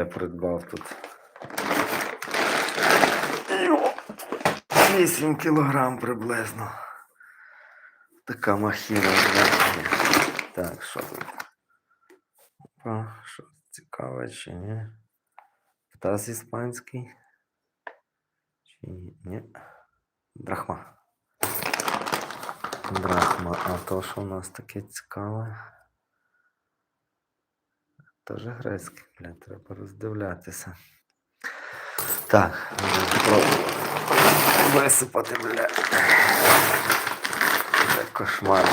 Я придбав тут. 8 кілограм приблизно. Така махіна. Так, що тут? Опа, що цікаве чи ні? Птас іспанський. Чи ні? Ні. Драхма. Драхма. А то, що у нас таке цікаве. Теж грецький, бля, треба роздивлятися. Так, спробую висипати, бля. Це кошмар.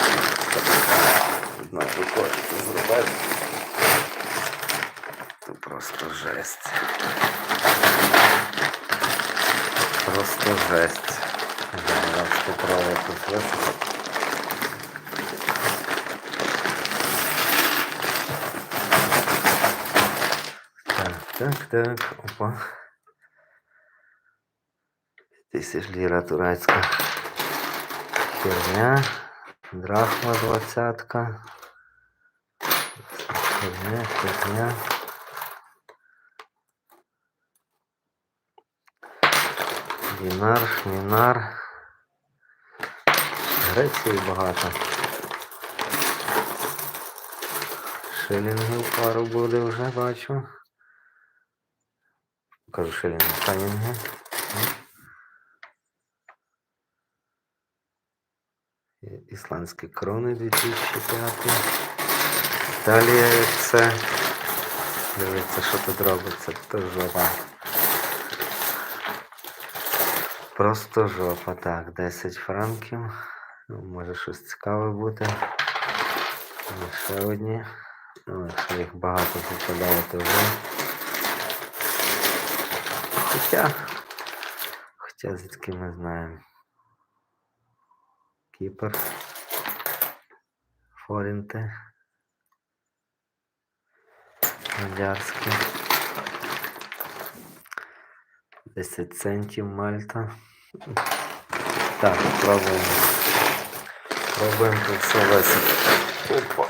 Одна рукою це зробити. Це просто жесть. Просто жесть. Зараз попробую тут висипати. Так, так, опа. Тисяч ліра турецька. Херня. Драхма двадцятка. Херня, херня. Дінар, шмінар. Греції багато. Шилінгів пару буде вже бачу. Кажу шилінги, шанінги. Є Ісландські крони 2005. Італія як це. Дивіться, що тут робиться. Це жопа. Просто жопа. Так, 10 франків. Ну, може щось цікаве бути. Ще одні. Ну, якщо їх багато попадало, то вже. Хоча. Хоча звідки ми знаємо. Кіпр. Форінти. Мадярські. 10 центів Мальта. Так, пробуємо. Пробуємо тут все висипати. Опа.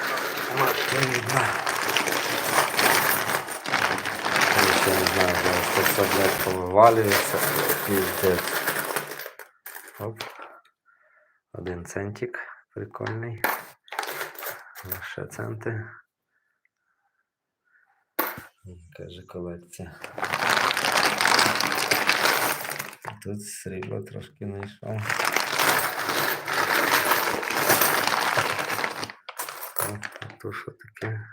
Я ще не знаю, зараз це все, блядь, повивалюється. Піздець. Оп. Один центик. Прикольний. Ще центи. Каже колекція. Тут срібло трошки знайшов. О, то що таке?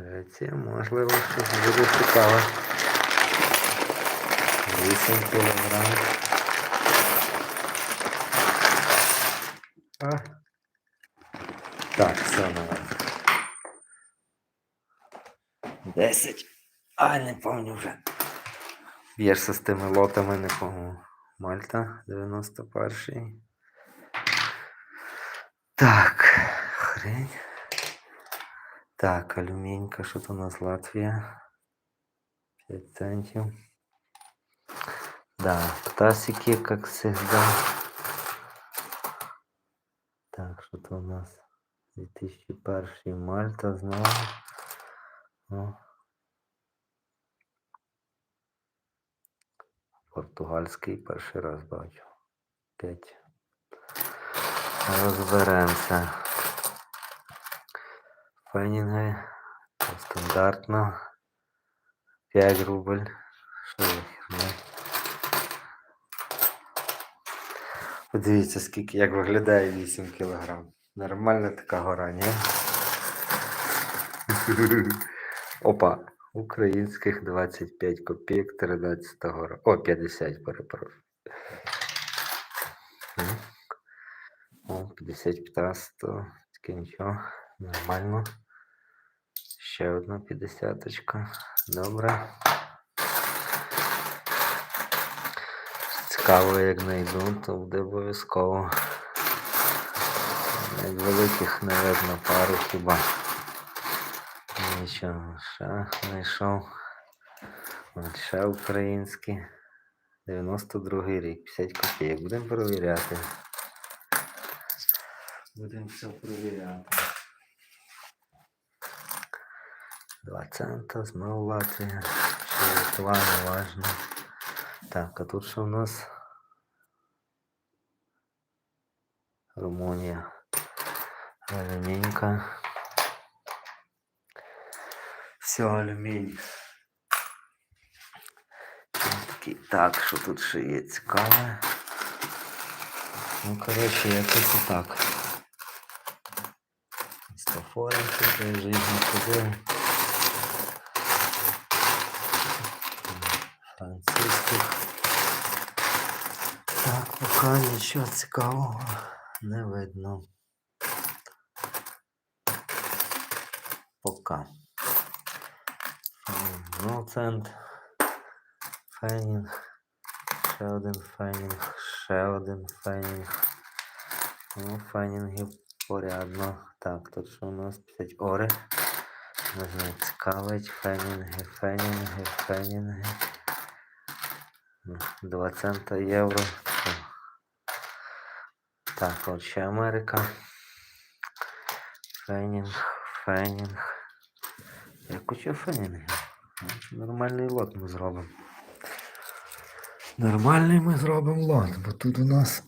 Греція, можливо, щось буде цікаве. 8 кілограм. А. Так, наверх. 10. А, не помню вже. Б'єшся з тими лотами, не помню. Мальта 91. Так, хрень. Так, алюмінька, що то у нас Латвія. 5 центів. Да, птасики, как всегда. Так, що то у нас 2001 Мальта знову. О. Португальський перший раз бачу. П'ять. Розберемося. Фенінги. Стандартно. 5 рубль. Що за херня? Подивіться, скільки як виглядає 8 кілограм. Нормальна така гора, ні? Опа. Українських 25 копійок 13 гора. О, 50, перепрошую. О, 50 15, таке нічого. Нормально. Ще одна 50. Добре. Цікаво, як знайду, то буде обов'язково. Навіть великих не видно, пару хіба. Нічого, ще знайшов. Ще українські. 92 рік, 50 копійок. Будемо перевіряти. Будемо все перевіряти. 2 цента, знову Латвія. Чи Литва, неважно. Так, а тут що у нас? Румунія. Алюмінька. Все, алюмінь. Такий, так, що тут ще є цікаве. Ну, коротше, якось отак. Стафоренки, це вже їх не ходили. Французьких. Так, поки нічого цікавого не видно. Пока. Ну, цент. Фенінг. Ще один фенінг. Ще один фенінг. Ну, фенінгів порядно. Так, тут що у нас 5 ори. Не знаю, цікавить. Фенінги, фенінги, фенінги. Ну, 2 цента євро. Це. Так, от ще Америка. Фенінг, фенінг. Я куча фенінгів. От Нормальний лот ми зробимо. Нормальний ми зробимо лот, бо тут у нас.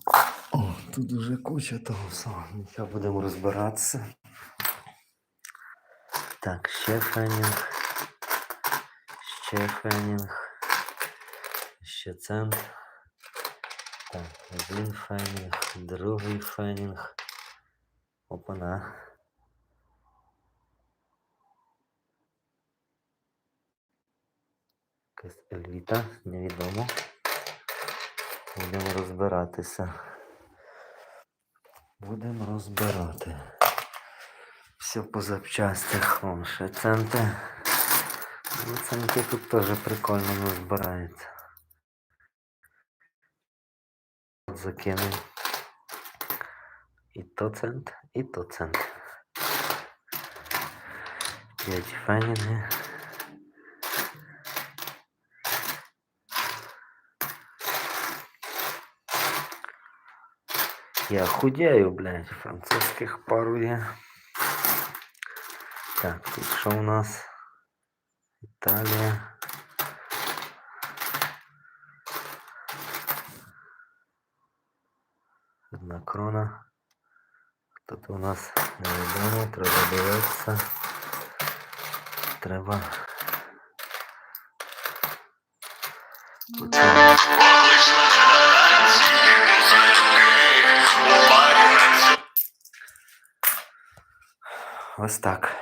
О, тут уже куча того всього. Нічого будемо розбиратися. Так, ще фенінг. Ще фенінг. Ще цент. Так, один фенінг, другий фенінг. Опана. Якась Ельвіта, невідомо. Будемо розбиратися. Будемо розбирати. Все по запчастях. Вон ще центи. Ну, центи тут теж прикольно не От Закинемо. І то цент, і то цент. Я худею, блядь, французских пару є. Так, тут що у нас? Італія. Одна крона. Тут у нас невідомо, треба дивитися. Треба. Ось так.